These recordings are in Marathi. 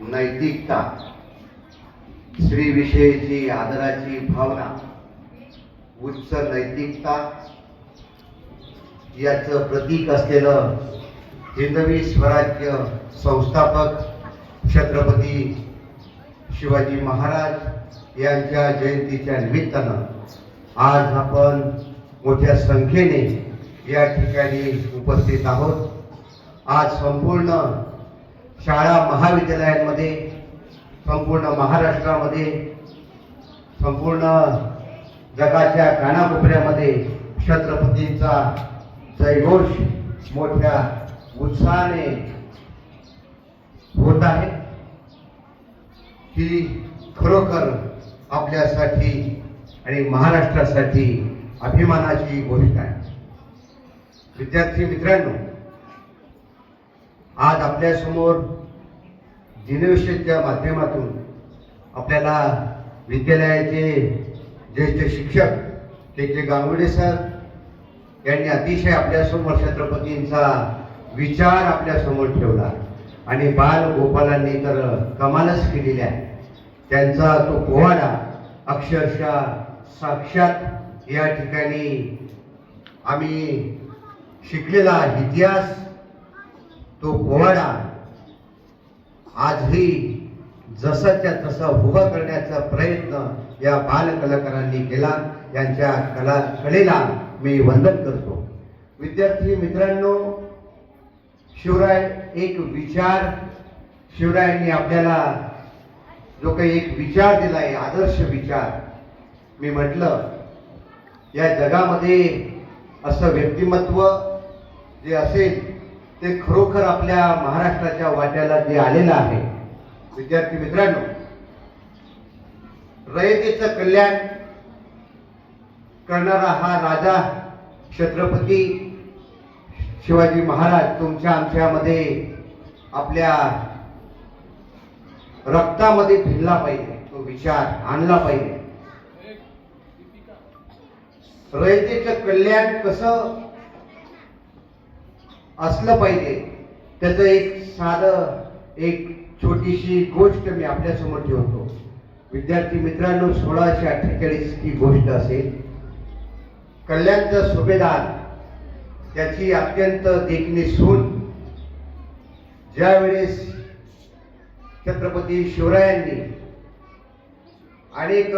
नैतिकता स्त्रीविषयीची आदराची भावना उच्च नैतिकता याचं प्रतीक असलेलं हिंदवी स्वराज्य संस्थापक छत्रपती शिवाजी महाराज यांच्या जयंतीच्या निमित्तानं आज आपण मोठ्या संख्येने या ठिकाणी उपस्थित आहोत. आज संपूर्ण शाळा महाविद्यालयांमध्ये संपूर्ण महाराष्ट्रामध्ये संपूर्ण जगाच्या कानाकोपऱ्यामध्ये छत्रपतींचा जयघोष मोठ्या उत्साहाने होत आहे. ही खरोखर आपल्यासाठी आणि महाराष्ट्रासाठी अभिमानाची गोष्ट आहे. विद्यार्थी मित्रांनो आज आपल्यासमोर जिनविषयच्या माध्यमातून आपल्याला विद्यालयाचे ज्येष्ठ शिक्षक के के गांगुडे सर यांनी अतिशय आपल्यासमोर छत्रपतींचा विचार आपल्यासमोर ठेवला. आणि बाल गोपालांनी तर कमालच केलेली आहे. त्यांचा तो पोवाडा अक्षरशः साक्षात या ठिकाणी आम्ही शिकलेला इतिहास तो पोवाडा आजही जसाच्या तसा उभा करण्याचा प्रयत्न या बाल कलाकारांनी केला. यांच्या कला कलेला मी वंदन करतो. विद्यार्थी मित्रांनो शिवराय एक विचार. शिवरायांनी आपल्याला जो काही एक विचार दिला आहे आदर्श विचार मी म्हटलं या जगामध्ये असं व्यक्तिमत्व जे असेल ते खरोखर आपल्या महाराष्ट्राच्या वाट्याला जे आलेलं आहे. विद्यार्थी मित्रांनो रयतेचं कल्याण करणारा हा राजा छत्रपती शिवाजी महाराज तुमच्या आमच्यामध्ये आपल्या रक्तामध्ये भिनला पाहिजे तो विचार आणला पाहिजे. रयतेचं कल्याण कसं असलं पाहिजे. त्याचं एक साधं एक छोटीशी गोष्ट मी आपल्यासमोर ठेवतो. विद्यार्थी मित्रांनो सोळाशे अठ्ठेचाळीस ही गोष्ट असेल. कल्याणचा सुभेदार त्याची अत्यंत देखणी सून ज्यावेळेस छत्रपती शिवरायांनी अनेक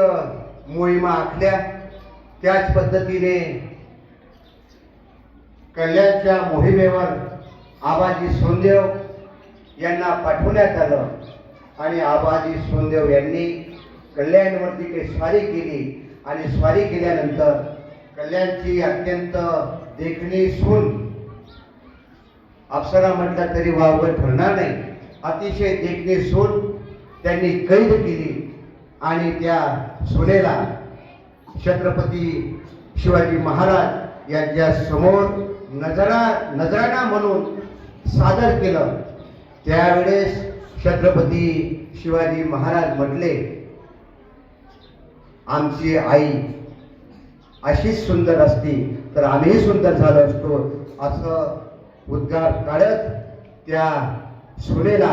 मोहिमा आखल्या त्याच पद्धतीने कल्याणच्या मोहिमेवर आबाजी सोनदेव यांना पाठवण्यात आलं. आणि आबाजी सोनदेव यांनी कल्याणवरती काही स्वारी केली. आणि स्वारी केल्यानंतर कल्याणची अत्यंत देखणी सून अप्सरा म्हटलं तरी वावगं ठरणार नाही. अतिशय देखणी सून त्यांनी कैद केली. आणि त्या सुनेला छत्रपती शिवाजी महाराज यांच्या समोर नजरा नजराणा म्हणून सादर केलं. त्यावेळेस छत्रपती शिवाजी महाराज म्हटले आमची आई अशीच सुंदर असती तर आम्हीही सुंदर झालो असतो. असं उद्गार काढत त्या सुनेला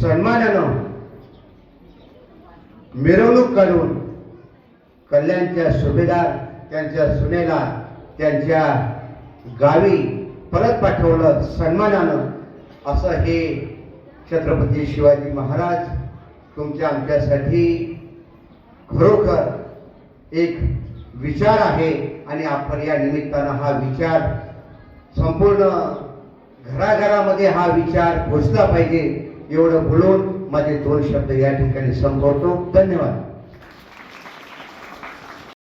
सन्मानानं मिरवणूक काढून कल्याणच्या सुभेदार त्यांच्या सुनेला त्यांच्या गावी परत पाठवलं सन्मानानं असं हे छत्रपती शिवाजी महाराज तुमच्या आमच्यासाठी खरोखर एक विचार आहे आणि आपण या निमित्तानं हा विचार संपूर्ण घराघरामध्ये हा विचार पोचला पाहिजे एवढं बोलून माझे दोन शब्द या ठिकाणी संपवतो. धन्यवाद.